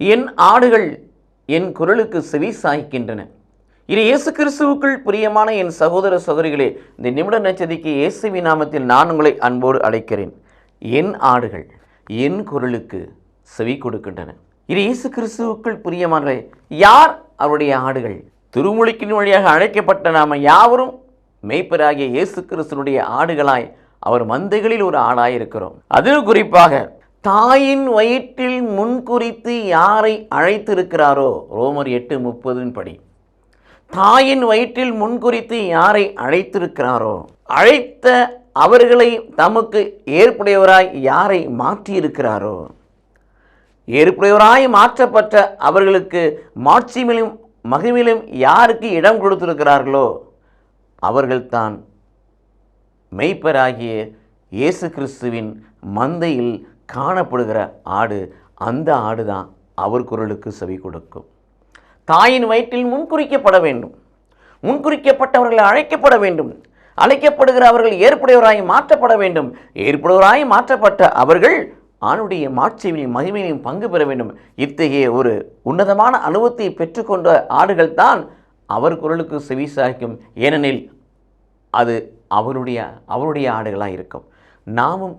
என் ஆடுகள் என் குரலுக்கு செவி சாய்க்கின்றன. இது இயேசு கிறிஸ்துவுக்குள் பிரியமான என் சகோதர சகோதரிகளே இந்த நிமிட நச்சதிக்கு இயேசுவி நாமத்தில் நான் உங்களை அன்போடு அழைக்கிறேன். என் ஆடுகள் என் குரலுக்கு செவி கொடுக்கின்றன. இது இயேசு கிறிஸ்துவுக்குள் பிரியமானவை யார் அவருடைய ஆடுகள்? திருமுழுக்கின் வழியாக அழைக்கப்பட்ட நாம் யாவரும் மெய்ப்பராகிய இயேசு கிறிஸ்துனுடைய ஆடுகளாய் அவர் மந்தைகளில் ஒரு ஆடாய் இருக்கிறோம் அதில் குறிப்பாக தாயின் வயிற்றில் முன்குறித்து யாரை அழைத்திருக்கிறாரோ? ரோமர் எட்டு முப்பதின் படி. தாயின் வயிற்றில் முன்குறித்து யாரை அழைத்திருக்கிறாரோ? அழைத்த அவர்களை தமக்கு ஏற்புடையவராய் யாரை மாற்றியிருக்கிறாரோ? ஏற்புடையவராய் மாற்றப்பட்ட அவர்களுக்கு மாட்சிமிலும் மகிமிலும் யாருக்கு இடம் கொடுத்திருக்கிறார்களோ? அவர்கள்தான் மெய்ப்பராகிய இயேசு கிறிஸ்துவின் மந்தையில் காணப்படுகிற ஆடு அந்த ஆடு தான் அவர் குரலுக்கு செவி கொடுக்கும். தாயின் வயிற்றில் முன்குறிக்கப்பட வேண்டும். முன்குறிக்கப்பட்டவர்கள் அழைக்கப்பட வேண்டும். அழைக்கப்படுகிற அவர்கள் ஏற்புடையவராய் மாற்றப்பட வேண்டும். ஏற்புடையவராய் மாற்றப்பட்ட அவர்கள் ஆணுடைய மாட்சியிலும் மகிமையிலும் பங்கு பெற வேண்டும். இத்தகைய ஒரு உன்னதமான அனுபவத்தை பெற்றுக்கொண்ட ஆடுகள் தான் அவர் குரலுக்கு செவி சாய்க்கும். ஏனெனில் அது அவருடைய அவருடைய ஆடுகளாக இருக்கும். நாமும்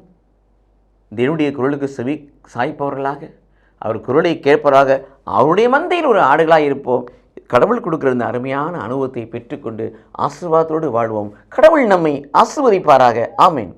தேவனுடைய குரலுக்கு செவி சாய்ப்பவர்களாக அவர் குரலை கேட்பவராக அவருடைய மந்தையில் ஒரு ஆடுகளாக இருப்போம். கடவுள் கொடுக்குற இந்த அருமையான அனுபவத்தை பெற்றுக்கொண்டு ஆசீர்வாதத்தோடு வாழ்வோம். கடவுள் நம்மை ஆசிர்வதிப்பாராக. ஆமேன்.